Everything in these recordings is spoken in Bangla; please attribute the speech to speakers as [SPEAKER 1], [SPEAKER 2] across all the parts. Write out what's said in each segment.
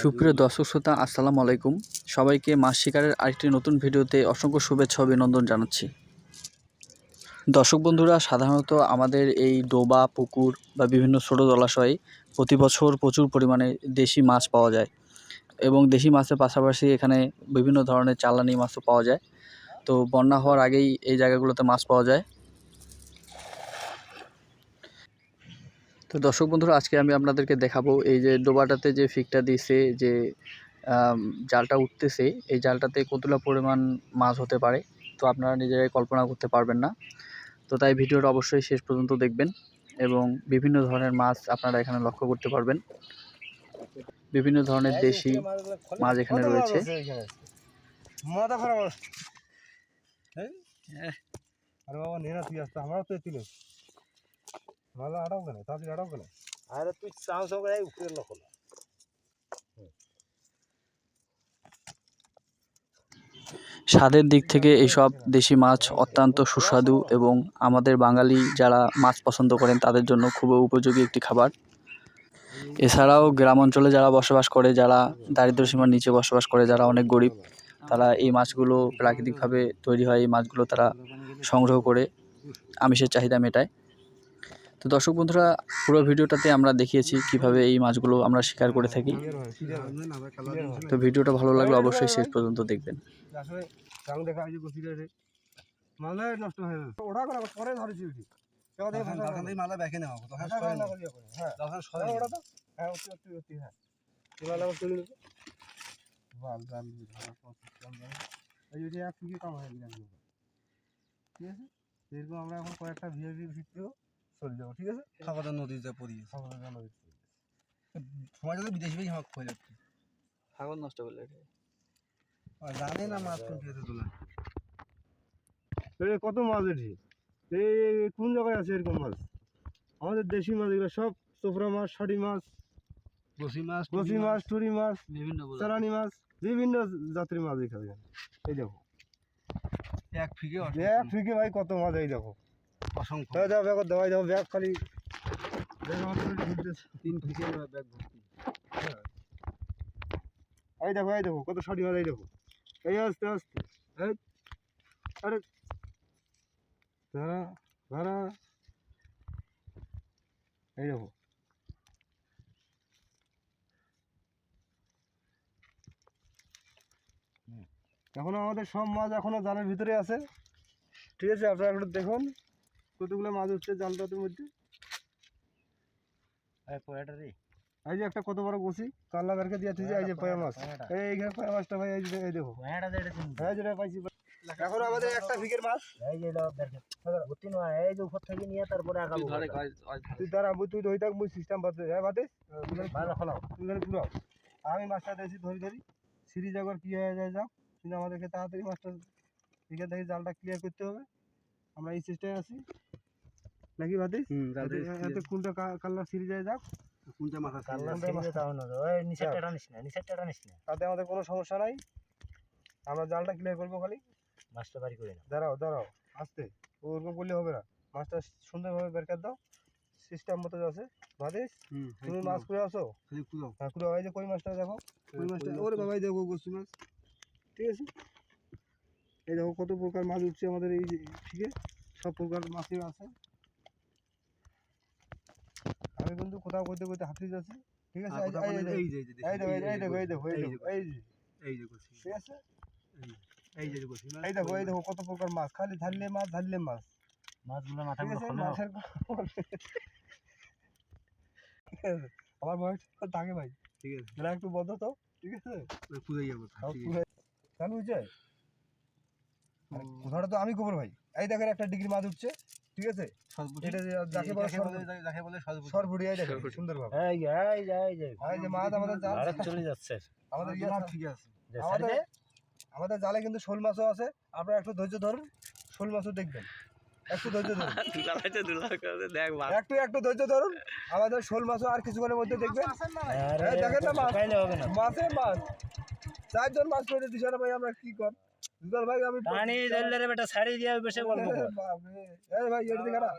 [SPEAKER 1] সুপ্রিয় দর্শক শ্রোতা আসসালামু আলাইকুম। সবাইকে মাছ শিকারের আরেকটি নতুন ভিডিওতে অসংখ্য শুভেচ্ছা অভিনন্দন জানাচ্ছি। দর্শক বন্ধুরা সাধারণত আমাদের এই ডোবা পুকুর বা বিভিন্ন ছোটো জলাশয়ে প্রতি বছর প্রচুর পরিমাণে দেশি মাছ পাওয়া যায় এবং দেশি মাছের পাশাপাশি এখানে বিভিন্ন ধরনের চালানি মাছও পাওয়া যায়। তো বন্যা হওয়ার আগেই এই জায়গাগুলোতে মাছ পাওয়া যায়। তো দর্শক বন্ধুরা আজকে আমি আপনাদেরকে দেখাবো এই যে ডোবাটাতে যে ফিকটা দিয়েছে যে জালটা উঠতেছে এই জালটাতে কতটা পরিমাণ মাছ হতে পারে তো আপনারা নিজেরাই কল্পনা করতে পারবেন না। তো তাই ভিডিওটা অবশ্যই শেষ পর্যন্ত দেখবেন এবং বিভিন্ন ধরনের মাছ আপনারা এখানে লক্ষ্য করতে পারবেন। বিভিন্ন ধরনের দেশি মাছ এখানে রয়েছে।
[SPEAKER 2] আরে বাবা নেনা তুই আসতে আমারও তো এতিল মালা আড়াও কেন তাড়াতাড়ি আড়াও কেন আরে তুই চাও চাও করে উপরে লক্ষ্য না।
[SPEAKER 1] স্বাদের দিক থেকে এইসব দেশি মাছ অত্যন্ত সুস্বাদু এবং আমাদের বাঙালি যারা মাছ পছন্দ করেন তাদের জন্য খুবই উপযোগী একটি খাবার। এছাড়াও গ্রাম অঞ্চলে যারা বসবাস করে যারা দারিদ্র সীমার নিচে বসবাস করে যারা অনেক গরিব তারা এই মাছগুলো প্রাকৃতিকভাবে তৈরি হয় এই মাছগুলো তারা সংগ্রহ করে। আমিষের চাহিদা মেটায় তো দর্শক বন্ধুরা, পুরো ভিডিওটাতে আমরা দেখিয়েছি কীভাবে এই মাছগুলো আমরা শিকার করে থাকি। তো ভিডিওটা ভালো লাগলে অবশ্যই শেষ পর্যন্ত দেখবেন।
[SPEAKER 2] ঠিক আছে? আমরা এখন কয়েকটা ভিআইপি ভিত্তিও চলে যাব ঠিক আছে?
[SPEAKER 3] খাবারের নদীতে পড়িয়েছে
[SPEAKER 2] খাবার জানা দিচ্ছি
[SPEAKER 3] সময় যদি বিদেশি ভাই আমাকে খোঁজ যাচ্ছে।
[SPEAKER 1] ছাগল নষ্ট করলে
[SPEAKER 3] আর জানে না মাছ কোন খেতে তোলা।
[SPEAKER 2] এই কত মাছ এটি? এই কোন জায়গায় আছে এরকম মাছ? আমাদের দেশি মাছ এগুলো সব চোপড়া মাছ শাড়ি মাছ
[SPEAKER 3] বসি মাছ
[SPEAKER 2] কচি মাছ টুরি মাছ
[SPEAKER 1] বিভিন্ন
[SPEAKER 2] চালানি মাছ বিভিন্ন জাতির মাছ এখানে। এই দেখো।
[SPEAKER 3] এক ফিকে
[SPEAKER 2] এক ফিকে ভাই কত মাছ এই দেখো।
[SPEAKER 3] অসংখ্য।
[SPEAKER 2] দাও দাও ব্যাগ দাও ব্যাগ খালি।
[SPEAKER 3] তিন ব্যাগ ভর্তি
[SPEAKER 2] এই দেখো এই দেখো কত শাড়ি মাছ এই দেখো। এই আস্তে আস্তে। এই আরে। এই দেখো। এখনও আমাদের সব মাছ এখনও জালের ভিতরে আছে। ঠিক আছে আপনারা একটু দেখুন। কতগুলো মাছ হচ্ছে জালটার মধ্যে? এই যে একটা কত বড় বসি কাল্লা বেরকে দিয়ে দিয়েছে এই যে পয়া মাছ। এই এইখানে পয়া মাছটা ভাই এই যে এই দেখো। হ্যাঁ যেটা পাইছি। এখন আমাদের একটা ভিকের মাছ। এই যে তিন এই যে উপর থেকে নিয়ে তারপরে আগাবো। তুই দাঁড়া মুই তুই ধরে থাক মুই সিস্টেম বাদে হ্যাঁ বাদে তুই পুরো আমি মাছটা দিয়েছি ধরি ধরি। সিঁড়ি যাবার কি হয়ে যায় যাও। কিন্তু আমাদেরকে তাড়াতাড়ি মাছটা এখান থেকে জালটা ক্লিয়ার করতে হবে। আমরা এই চেষ্টায় আছি। নাকি বাদে এত কোনটা কালার সিঁড়ি যায় যাক।
[SPEAKER 3] কোনটা মাথা
[SPEAKER 2] তাতে আমাদের কোনো সমস্যা নাই। আমরা জালটা ক্লিয়ার করব খালি। মাছটা দাঁড়িয়ে করে দাঁড়াও দাঁড়াও আস্তে। ওরকম করলে হবে না। মাছটা সুন্দরভাবে বের করে দাও। সিস্টেম মতো আছে। বাদিস তুমি মাছ করে আসো? হ্যাঁ কুড়ে এই যে কই মাছটা দেখো? কই মাছটা? ওরে বাবা এই দেখো গোসি মাছ। ঠিক আছে? এই দেখো কত প্রকার মাছ উঠছে আমাদের এই ঠিক সব প্রকার মাছই আছে। আমি কিন্তু কোথাও করতে করতে হাতিয়ে যাচ্ছি। ঠিক আছে? এই- এই-
[SPEAKER 3] যে
[SPEAKER 2] এই দেখো এই দেখো এই দেখো এই দেখো এই যে
[SPEAKER 3] এই যে। বসি
[SPEAKER 2] ঠিক আছে?
[SPEAKER 3] এই যে মাছ
[SPEAKER 2] এই দেখো এই দেখো কত প্রকার মাছ। খালি ধারলে মাছ ধারলে মাছ। আছে? মাছের ঠিক আছে? আমার বয়স থাকে ভাই।
[SPEAKER 3] ঠিক আছে।
[SPEAKER 2] একটু বদ্ধ তো ঠিক আছে?
[SPEAKER 3] পুজো যাব
[SPEAKER 2] চালু হয়েছে কথাটা তো আমি খবর ভাই। এই দেখেন একটা ডিগ্রি মাছ উঠছে ঠিক আছে? এটা যাকে বলে
[SPEAKER 3] যাকে বলে সর্বপুরি
[SPEAKER 2] দেখেন সুন্দর ভাবে।
[SPEAKER 4] এই এই এই
[SPEAKER 2] এই যে মাছ আমাদের জাল।
[SPEAKER 4] চলে যাচ্ছে।
[SPEAKER 2] আমাদের ইয়ে
[SPEAKER 3] ঠিক আছে।
[SPEAKER 2] আমাদের আমাদের জালে কিন্তু শোল মাছও আছে। আপনারা একটু ধৈর্য ধরুন শোল মাছও দেখবেন। একটু ধৈর্য ধরুন। একটু একটু ধৈর্য ধরুন। আমাদের শোল মাছও আর কিছুক্ষণের মধ্যে দেখবেন।
[SPEAKER 4] আরে
[SPEAKER 2] দেখেন না মাছ। মাছে মাছ। চারজন মাছ দিছে না ভাই আমরা কি কর দুলাল ভাই আমি
[SPEAKER 4] পানি ধরলে রে বেটা ছাড়ি দিয়া বেশি গল্প কর।
[SPEAKER 2] বাপরে। এই ভাই এর দিকে না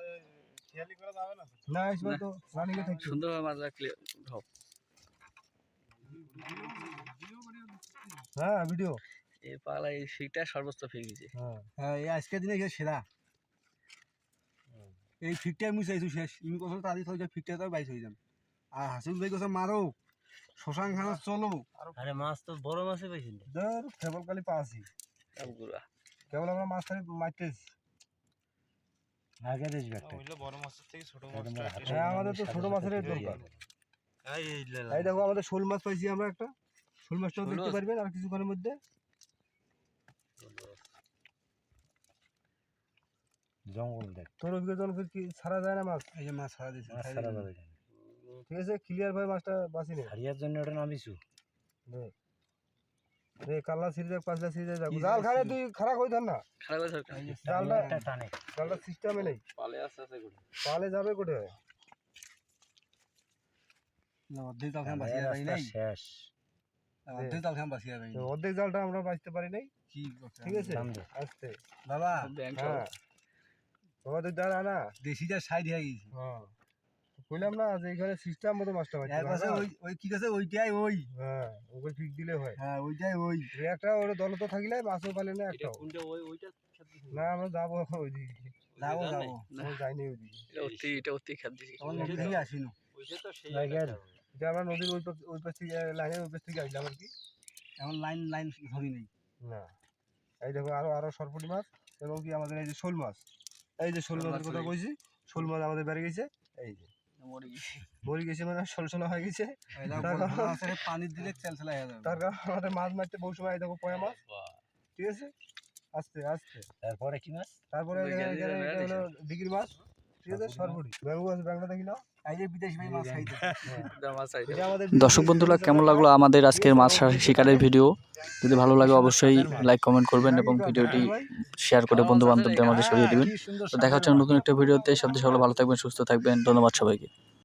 [SPEAKER 2] না আসবে তো রানিংয়ে থাকছে
[SPEAKER 1] সুন্দরভাবে মাছ রাখলে হোক
[SPEAKER 2] হ্যাঁ ভিডিও।
[SPEAKER 1] এই পালা এই শিকটা সর্বোচ্চ ফেক দিছে
[SPEAKER 2] হ্যাঁ।
[SPEAKER 3] হ্যাঁ এই আজকের দিনে সেরা। এই ফিকটা আমি চাইছো শেষ। ইমি কথা তাড়ি থই ফিকটা তো বাইশ হয়ে যান আর হাসিল ভাই কথা মারো। শশাং খানা চলো।
[SPEAKER 4] আরে মাছ তো বড় মাছই
[SPEAKER 2] ধর খালি পাচ্ছি কেবল আমরা মাছ খালি মারতেছি।
[SPEAKER 4] আগে দেখবে একটা
[SPEAKER 2] হ্যাঁ। আমাদের তো ছোট মাছের দরকার। এই দেখো আমাদের শোল মাছ পাইছি আমরা একটা। শোল মাছটাও দেখতে পারবেন আর কিছুক্ষণের মধ্যে।
[SPEAKER 4] জঙ্গল দেখ।
[SPEAKER 2] তোর অভিজ্ঞতা কি ছাড়া যায় না মাছ?
[SPEAKER 3] এই যে মাছ ছাড়া দিয়েছে
[SPEAKER 4] মাছ ছাড়া যাবে কেন?
[SPEAKER 2] ঠিক আছে ক্লিয়ার ভাবে মাছটা বাঁচি নে
[SPEAKER 4] হারিয়ার জন্য ওটা নামিছু?
[SPEAKER 2] নে। রে কাল্লা সিরিজে পাঁচটা সিরিজে যাব জাল
[SPEAKER 3] জাল
[SPEAKER 2] তুই খারাপ হই থাক না।
[SPEAKER 1] খারাপ একটা।
[SPEAKER 2] জালটা
[SPEAKER 4] টানে।
[SPEAKER 2] জালটা সিস্টেমে নেই।
[SPEAKER 1] পালে আস্তে আস্তে করে।
[SPEAKER 2] পালে যাবে কোটে।
[SPEAKER 3] অর্ধেক জাল খান বাঁচিয়ে পাই নাই।
[SPEAKER 4] শেষ।
[SPEAKER 3] অর্ধেক জাল খান বাঁচিয়ে নাই।
[SPEAKER 2] অর্ধেক জালটা আমরা বাঁচতে পারি নাই।
[SPEAKER 3] কি
[SPEAKER 2] ঠিক আছে? আস্তে।
[SPEAKER 3] বাবা।
[SPEAKER 1] ব্যাংক
[SPEAKER 2] হ্যাঁ। বাবা তুই দাঁড়া না।
[SPEAKER 3] দেশি যা সাইড হয়ে গেছে।
[SPEAKER 2] হ্যাঁ। কইলাম না যে এখানে সিস্টেম মতো মাছটা বাঁচতে
[SPEAKER 3] এর পাশে ওই ওই কি আছে ওইটাই ওই।
[SPEAKER 2] হ্যাঁ ওকে ফিক দিলে হয়।
[SPEAKER 3] হ্যাঁ ওইটাই ওই।
[SPEAKER 2] একটা ওর দল তো থাকিলে মাছও পালে না একটাও। না আমরা যাব ওইদিকে।
[SPEAKER 3] যাব যাব।
[SPEAKER 2] আমরা যাইনি ওইদিকে।
[SPEAKER 1] এটা অতি এটা অতি খাপ দিছি।
[SPEAKER 3] তখন দেখি আসিনু।
[SPEAKER 2] এটা আমরা নদীর ওই পাশ- ওই পাশ থেকে লাইনের ওই পাশ থেকে আসলাম আর কি।
[SPEAKER 3] এখন লাইন লাইন ধরি নেই।
[SPEAKER 2] না। এই দেখো আরও আরও সরপুটি মাছ এবং কি আমাদের এই যে শোল মাছ। এই যে শোল মাছের কথা
[SPEAKER 1] ওই-
[SPEAKER 2] কইছি শোল মাছ আমাদের বেড়ে গেছে। এই যে। মরে গেছে। মানে সলসলা হয়ে গেছে।
[SPEAKER 3] পানি দিলে চেল চেলা হয়ে যাবে।
[SPEAKER 2] তার কারণ আমাদের মাছ মারতে বহু সময় দেখো পয়া মাছ। ঠিক আছে? আস্তে আস্তে।
[SPEAKER 4] তারপরে কি মাছ?
[SPEAKER 2] তারপরে ডিগির মাছ। ঠিক আছে? সরপুরি। ব্যাঙ্গু আছে ব্যাঙ্গটা দেখি নাও।
[SPEAKER 3] এই যে বিদেশি ভাই মাছ খাইতে।
[SPEAKER 2] এটা আমাদের
[SPEAKER 1] দর্শক বন্ধুরা কেমন লাগল আমাদের আজকের মাছ শিকারের ভিডিও? যদি ভালো লাগে অবশ্যই লাইক কমেন্ট করবেন এবং ভিডিওটি শেয়ার করে বন্ধু বান্ধবদের মাঝে ছড়িয়ে দেবেন। তো দেখা হচ্ছে নতুন একটা ভিডিওতে। সব সকলে ভালো থাকবেন সুস্থ থাকবেন। ধন্যবাদ সবাইকে।